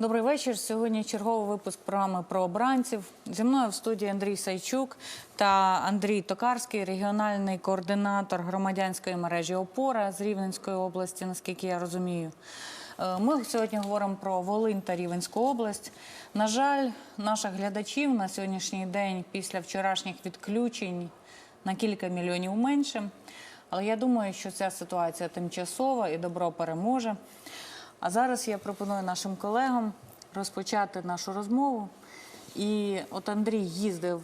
Добрий вечір. Сьогодні черговий випуск програми про обранців. Зі мною в студії Андрій Сайчук та Андрій Токарський, регіональний координатор громадянської мережі Опора з Рівненської області, наскільки я розумію. Е, Ми сьогодні говоримо про Волинь та Рівенську область. На жаль, наших глядачів на сьогоднішній день після вчорашніх відключень на кілька мільйонів менше. Але я думаю, що ця ситуація тимчасова і добро переможе. А зараз я пропоную нашим колегам розпочати нашу розмову. І от Андрій їздив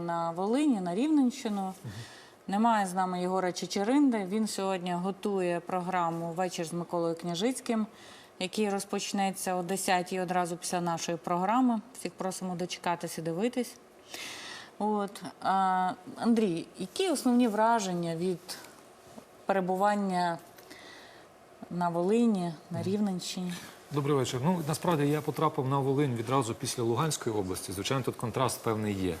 на Волині, на Рівненщину. Немає з нами Єгора Чечеринди. Він сьогодні готує програму Вечір з Миколою Княжицьким, який розпочнеться о 10-й одразу після нашої програми. Всіх просимо дочекатися дивитись. От, Андрій, які основні враження від перебування на Волині, на Рівненщині? Добрий вечір. Ну насправді я потрапив на Волинь відразу після Луганської області. Звичайно, тут контраст певний є.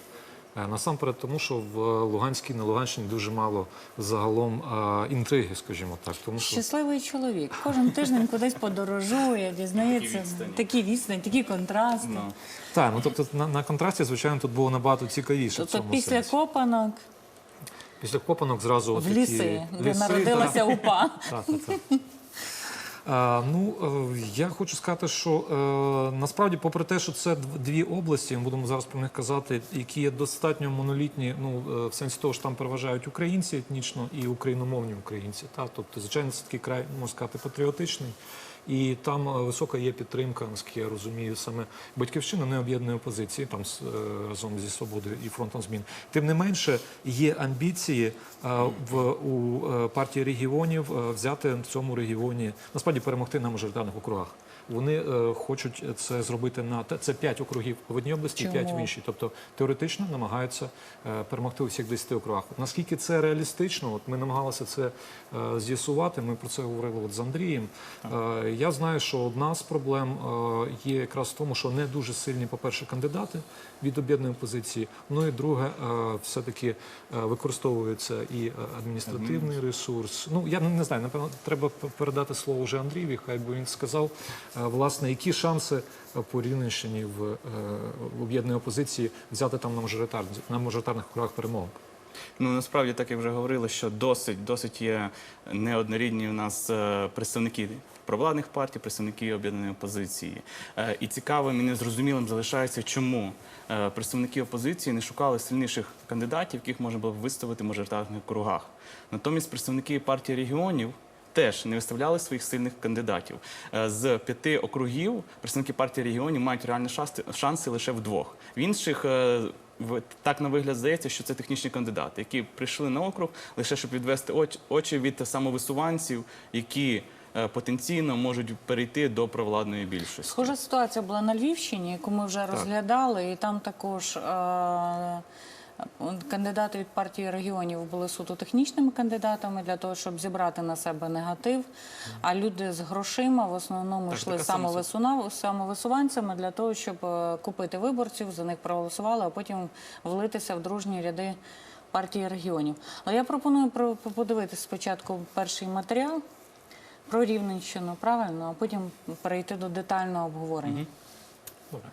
Е, Насамперед, тому що в Луганській на Луганщині дуже мало загалом е, інтриги, скажімо так. Тому що Щасливий чоловік. Кожен тиждень кудись подорожує, дізнається Такі відстані. такі контрасти. Ну, так, ну тобто на, на контрасті, звичайно, тут було набагато цікавіше. в Тобто цьому після сенсі. копанок після копанок зразу в такі ліси, де ліси, народилася УПА. Так, так, так. Ну, е, я хочу сказати, що е, насправді, попри те, що це дв- дві області, ми будемо зараз про них казати, які є достатньо монолітні, ну е, в сенсі того, що там переважають українці етнічно і україномовні українці. Та? Тобто, звичайно, це такий край, можна сказати, патріотичний. І там е, висока є підтримка, наскільки я розумію, саме батьківщина не об'єднує опозиції там е, разом зі свободою і фронтом змін. Тим не менше, є амбіції е, в у партії регіонів взяти в цьому регіоні насправді перемогти на мажоритарних округах. Вони е, хочуть це зробити на те- це 5 округів в одній області, 5 в іншій. Тобто теоретично намагаються е, перемогти у всіх 10 округах. Наскільки це реалістично? От ми намагалися це е, з'ясувати. Ми про це говорили от з Андрієм. Е, Я знаю, що одна з проблем е, є якраз в тому, що не дуже сильні, по-перше, кандидати від об'єднаної позиції. Ну і друге, е, все-таки е, використовується і адміністративний ресурс. Ну я не знаю, напевно, треба передати слово вже Андрієві, хай би він сказав, власне, які шанси е, по Рівненщині в, е, в об'єднаної опозиції взяти там на мажоритар, на мажоритарних округах перемогу. ну насправді, так як вже говорили, що досить, досить є неоднорідні у нас е, представники провладних партій, представники об'єднаної опозиції. Е, І цікавим і незрозумілим залишається, чому е, представники опозиції не шукали сильніших кандидатів, яких можна було б виставити в мажоритарних округах. Натомість представники партії регіонів. Теж не виставляли своїх сильних кандидатів Е, з п'яти округів. Представники партії регіонів мають реальні шанси, лише в двох. В інших е, так на вигляд здається, що це технічні кандидати, які прийшли на округ лише щоб відвести оч- очі від самовисуванців, які е, потенційно можуть перейти до провладної більшості. Схожа ситуація була на Львівщині, яку ми вже розглядали, і там також е- кандидати від партії регіонів були суто технічними кандидатами для того, щоб зібрати на себе негатив. А люди з грошима в основному Так, йшли самовисуванцями для того, щоб е, купити виборців, за них проголосували, а потім влитися в дружні ряди партії регіонів. Але я пропоную про- подивитися спочатку перший матеріал про Рівненщину, правильно, а потім перейти до детального обговорення. Добре.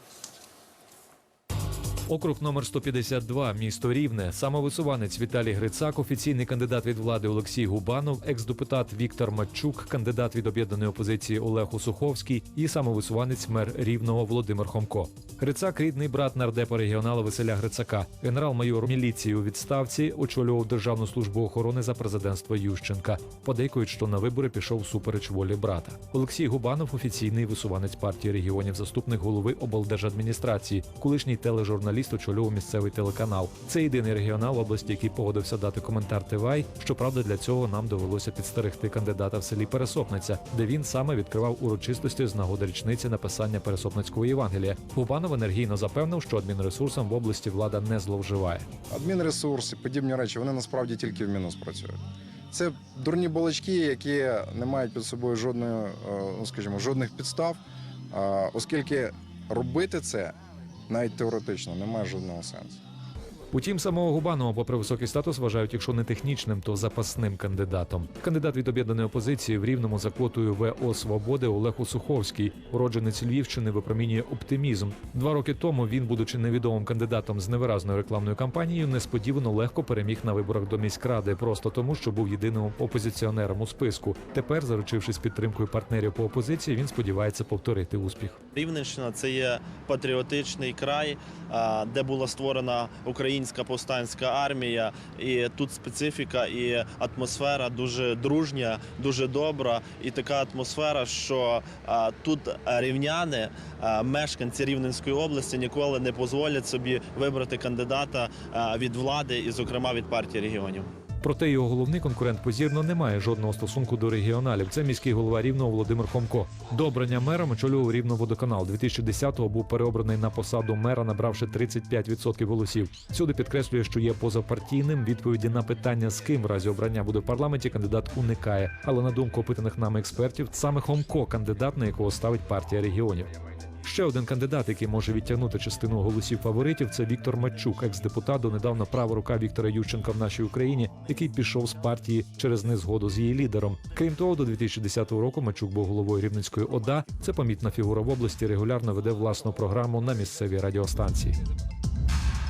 Округ номер 152, місто Рівне, самовисуванець Віталій Грицак, офіційний кандидат від влади Олексій Губанов, екс-депутат Віктор Матчук, кандидат від об'єднаної опозиції Олег Усуховський і самовисуванець мер Рівного Володимир Хомко. Грицак рідний брат нардепа регіонала Василя Грицака, генерал-майор міліції у відставці, очолював Державну службу охорони за президентства Ющенка. Подейкують, що на вибори пішов супереч волі брата. Олексій Губанов офіційний висуванець партії регіонів, заступник голови облдержадміністрації, колишній тележурналіст очолював місцевий телеканал. Це єдиний регіонал області, який погодився дати коментар ТВАЙ. Щоправда, для цього нам довелося підстерегти кандидата в селі Пересопниця, де він саме відкривав урочистості з нагоди річниці написання Пересопницького Євангелія. Губанов енергійно запевнив, що адмінресурсом в області влада не зловживає. Адмінресурс і подібні речі вони насправді тільки в мінус працюють. Це дурні балачки, які не мають під собою жодної, е, ну скажімо, жодних підстав, е, оскільки робити це навіть теоретично немає жодного сенсу. Утім, самого Губанова, попри високий статус, вважають, якщо не технічним, то запасним кандидатом. Кандидат від об'єднаної опозиції в рівному за квотою ВО Свободи Олег Усуховський, уродженець Львівщини, випромінює оптимізм. Два роки тому він, будучи невідомим кандидатом з невиразною рекламною кампанією, несподівано легко переміг на виборах до міськради, просто тому, що був єдиним опозиціонером у списку. Тепер, заручившись підтримкою партнерів по опозиції, він сподівається повторити успіх. Рівненщина це є патріотичний край, де була створена українська повстанська армія, і тут специфіка і атмосфера дуже дружня, дуже добра, і така атмосфера, що а, тут рівняни, а, мешканці Рівненської області ніколи не дозволять собі вибрати кандидата а, від влади, і, зокрема, від партії регіонів. Проте його головний конкурент позірно не має жодного стосунку до регіоналів. Це міський голова рівного Володимир Хомко. До обрання мером очолював рівно водоканал. 2010-го був переобраний на посаду мера, набравши 35% голосів. Сюди підкреслює, що є позапартійним. Відповіді на питання, з ким в разі обрання буде в парламенті, кандидат уникає. Але на думку опитаних нами експертів, саме Хомко кандидат, на якого ставить партія регіонів. Ще один кандидат, який може відтягнути частину голосів фаворитів, це Віктор Матчук, екс-депутат, донедавна права рука Віктора Ющенка в нашій Україні, який пішов з партії через незгоду з її лідером. Крім того, до 2010 року Мачук був головою Рівненської ОДА. Це помітна фігура в області. Регулярно веде власну програму на місцевій радіостанції.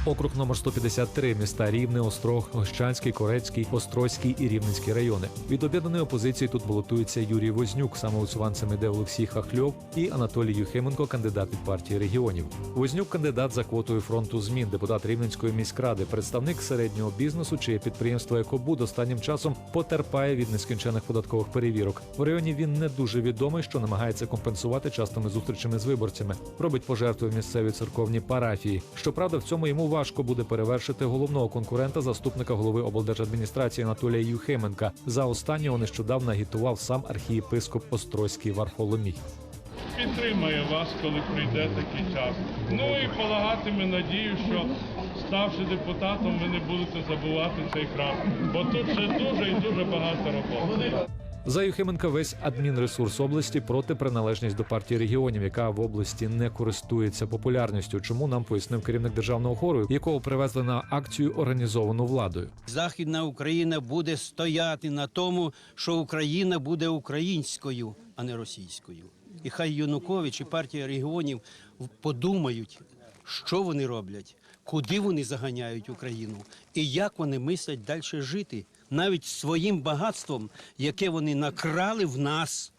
Округ номер 153 міста Рівне, Острог, Гощанський, Корецький, Острозький і Рівненський райони. Від об'єднаної опозиції тут балотується Юрій Вознюк, самоусуванцем іде Олексій Хахльов і Анатолій Юхименко, кандидат від партії регіонів. Вознюк кандидат за квотою фронту змін, депутат Рівненської міськради, представник середнього бізнесу, чиє підприємство Екобуд останнім часом потерпає від нескінчених податкових перевірок. В районі він не дуже відомий, що намагається компенсувати частими зустрічами з виборцями. Робить пожертви в місцеві церковні парафії. Щоправда, в цьому йому важко буде перевершити головного конкурента заступника голови облдержадміністрації Анатолія Юхименка. За останнього нещодавно агітував сам архієпископ Острозький Варфоломій. підтримає вас, коли прийде такий час. Ну і полагатиме надію, що ставши депутатом, ви не будете забувати цей храм, бо тут ще дуже і дуже багато роботи. За Юхименка весь адмінресурс області проти приналежність до партії регіонів, яка в області не користується популярністю. Чому нам пояснив керівник державного хору, якого привезли на акцію організовану владою. Західна Україна буде стояти на тому, що Україна буде українською, а не російською. І хай Янукович і партія регіонів подумають, що вони роблять, куди вони заганяють Україну і як вони мислять далі жити, навіть своїм багатством, яке вони накрали в нас,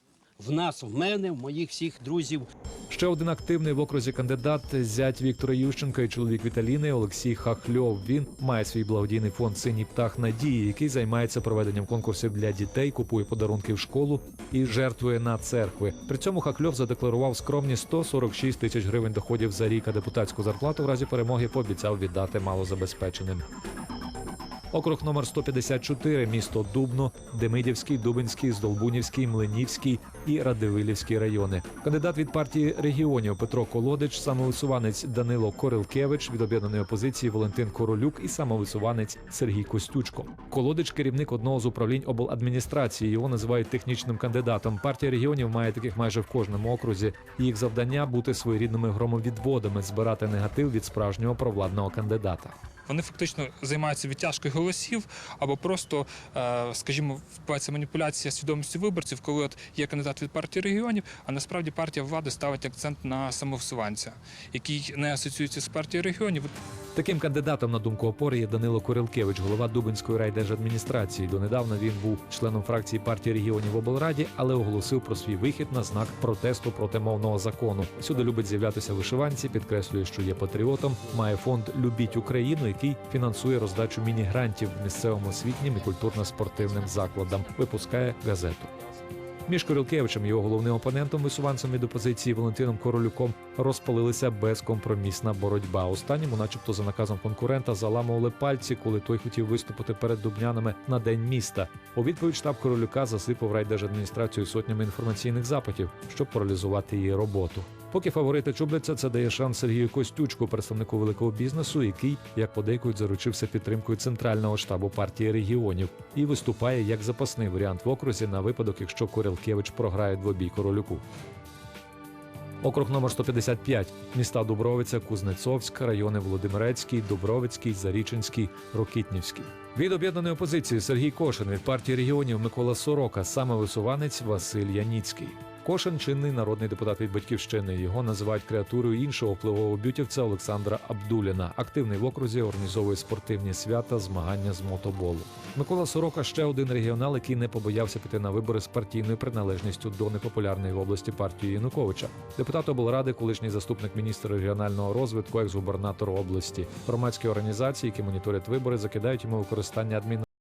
в нас, в мене, в моїх всіх друзів, Ще один активний в окрузі кандидат зять Віктора Ющенка і чоловік Віталіни Олексій Хахльов. Він має свій благодійний фонд Синій птах надії, який займається проведенням конкурсів для дітей, купує подарунки в школу і жертвує на церкви. При цьому Хахльов задекларував скромні 146 тисяч гривень доходів за рік, а депутатську зарплату в разі перемоги пообіцяв віддати малозабезпеченим. Округ номер 154, місто Дубно, Демидівський, Дубинський, Здолбунівський, Млинівський і Радивилівський райони. Кандидат від партії регіонів Петро Колодич, самовисуванець Данило Корилкевич від об'єднаної опозиції Валентин Королюк і самовисуванець Сергій Костючко. Колодич керівник одного з управлінь обладміністрації. Його називають технічним кандидатом. Партія регіонів має таких майже в кожному окрузі. Їх завдання бути своєрідними громовідводами, збирати негатив від справжнього провладного кандидата. Вони фактично займаються відтяжкою голосів або просто, е, скажімо, вбивається маніпуляція свідомістю виборців, коли от є кандидат від партії регіонів, а насправді партія влади ставить акцент на самовсуванця, який не асоціюється з партією регіонів. Таким кандидатом на думку опори є Данило Корилкевич, голова Дубинської райдержадміністрації. Донедавна він був членом фракції партії регіонів в облраді, але оголосив про свій вихід на знак протесту проти мовного закону. Сюди любить з'являтися вишиванці, підкреслює, що є патріотом. Має фонд Любіть Україну, який фінансує роздачу міні-грантів місцевим освітнім і культурно-спортивним закладам. Випускає газету. Між Корилкевичем і його головним опонентом, висуванцем від опозиції Валентином Королюком, розпалилася безкомпромісна боротьба. Останньому, начебто, за наказом конкурента, заламували пальці, коли той хотів виступити перед дубнянами на день міста. У відповідь штаб Королюка засипав райдержадміністрацію сотнями інформаційних запитів, щоб паралізувати її роботу. Поки фаворити чубляться, це дає шанс Сергію Костючку, представнику великого бізнесу, який, як подейкують, заручився підтримкою центрального штабу партії регіонів і виступає як запасний варіант в окрузі на випадок, якщо Корилкевич програє двобій королюку. Округ номер 155 міста Дубровиця, Кузнецовськ, райони Володимирецький, Дубровицький, Зарічинський, Рокітнівський. Від об'єднаної опозиції Сергій Кошин від партії регіонів Микола Сорока, саме висуванець Василь Яніцький. Кошин чинний народний депутат від батьківщини. Його називають креатурою іншого впливового бютівця Олександра Абдуліна. Активний в окрузі організовує спортивні свята, змагання з мотоболу. Микола Сорока ще один регіонал, який не побоявся піти на вибори з партійною приналежністю до непопулярної в області партії Януковича. Депутат облради, колишній заступник міністра регіонального розвитку, екс-губернатор області. Громадські організації, які моніторять вибори, закидають йому використання адмін